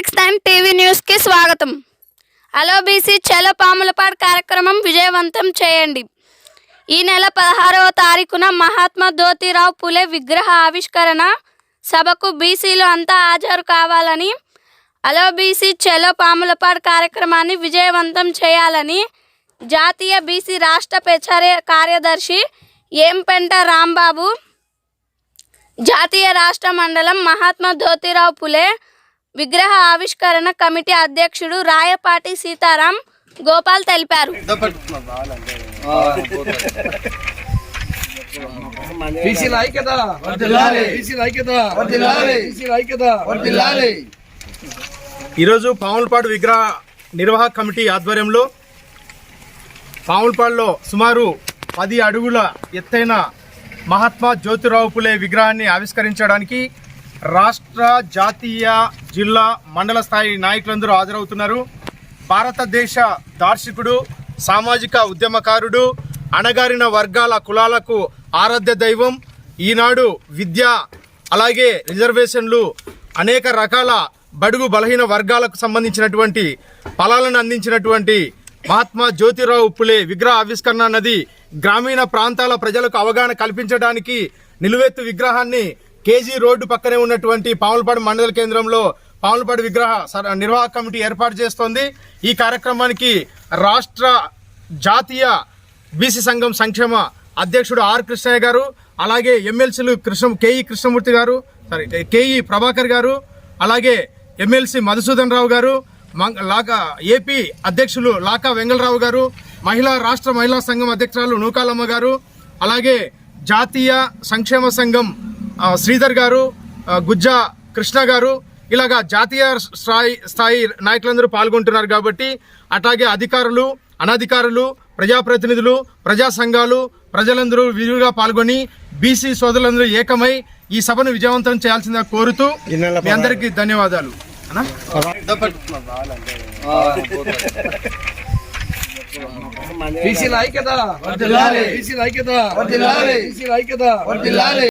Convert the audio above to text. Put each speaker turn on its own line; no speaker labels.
Six nine TV న్యూస్కి స్వాగతం. Hello BC చలో పాములపాడు కార్యక్రమం విజయవంతం చేయండి. ఈ నెల పదహారవ తారీఖున మహాత్మా జ్యోతిరావు పులే విగ్రహ ఆవిష్కరణ సభకు బీసీలు అంతా హాజరు కావాలని హలో బీసీ చలో పాములపాడు కార్యక్రమాన్ని విజయవంతం చేయాలని జాతీయ బీసీ రాష్ట్ర ప్రచార కార్యదర్శి ఏంపెంట రాంబాబు జాతీయ రాష్ట్ర మండలం మహాత్మా జ్యోతిరావు పులే విగ్రహ ఆవిష్కరణ కమిటీ అధ్యక్షుడు రాయపాటి సీతారాం గోపాల్ తెలిపారు.
ఈరోజు పాములపాడు విగ్రహ నిర్వాహక కమిటీ ఆధ్వర్యంలో పాములపాడులో సుమారు పది అడుగుల ఎత్తైన మహాత్మా జ్యోతిరావు పులే విగ్రహాన్ని ఆవిష్కరించడానికి రాష్ట్ర జాతీయ జిల్లా మండల స్థాయి నాయకులందరూ హాజరవుతున్నారు. భారతదేశ దార్శికుడు సామాజిక ఉద్యమకారుడు అణగారిన వర్గాల కులాలకు ఆరాధ్య దైవం. ఈనాడు విద్య అలాగే రిజర్వేషన్లు అనేక రకాల బడుగు బలహీన వర్గాలకు సంబంధించినటువంటి ఫలాలను అందించినటువంటి మహాత్మా జ్యోతిరావు పులే విగ్రహ ఆవిష్కరణ అన్నది గ్రామీణ ప్రాంతాల ప్రజలకు అవగాహన కల్పించడానికి నిలువెత్తు విగ్రహాన్ని కేజీ రోడ్డు పక్కనే ఉన్నటువంటి పాములపాడు మండల కేంద్రంలో పాములపాడు విగ్రహ సర- నిర్వాహక కమిటీ ఏర్పాటు చేస్తోంది. ఈ కార్యక్రమానికి రాష్ట్ర జాతీయ బీసీ సంఘం సంక్షేమ అధ్యక్షుడు ఆర్ కృష్ణయ్య గారు అలాగే ఎమ్మెల్సీలు కృష్ణ కేఈ కృష్ణమూర్తి గారు సారీ కేఈ ప్రభాకర్ గారు అలాగే ఎమ్మెల్సీ మధుసూదన్ రావు గారు లాకా ఏపీ అధ్యక్షులు లాకా వెంగళరావు గారు మహిళా రాష్ట్ర మహిళా సంఘం అధ్యక్షురాలు నూకాలమ్మ గారు అలాగే జాతీయ సంక్షేమ సంఘం శ్రీధర్ గారు గుజ్జా కృష్ణ గారు ఇలాగా జాతీయ స్థాయి స్థాయి నాయకులందరూ పాల్గొంటున్నారు కాబట్టి అట్లాగే అధికారులు అనధికారులు ప్రజాప్రతినిధులు ప్రజా సంఘాలు ప్రజలందరూ విరివిగా పాల్గొని బీసీ సోదరులందరూ ఏకమై ఈ సభను విజయవంతం చేయాల్సిందిగా కోరుతూ మీ అందరికీ ధన్యవాదాలు అన్నా?
బీసీల ఐక్యత బీసీల ఐక్యత బీసీల ఐక్యత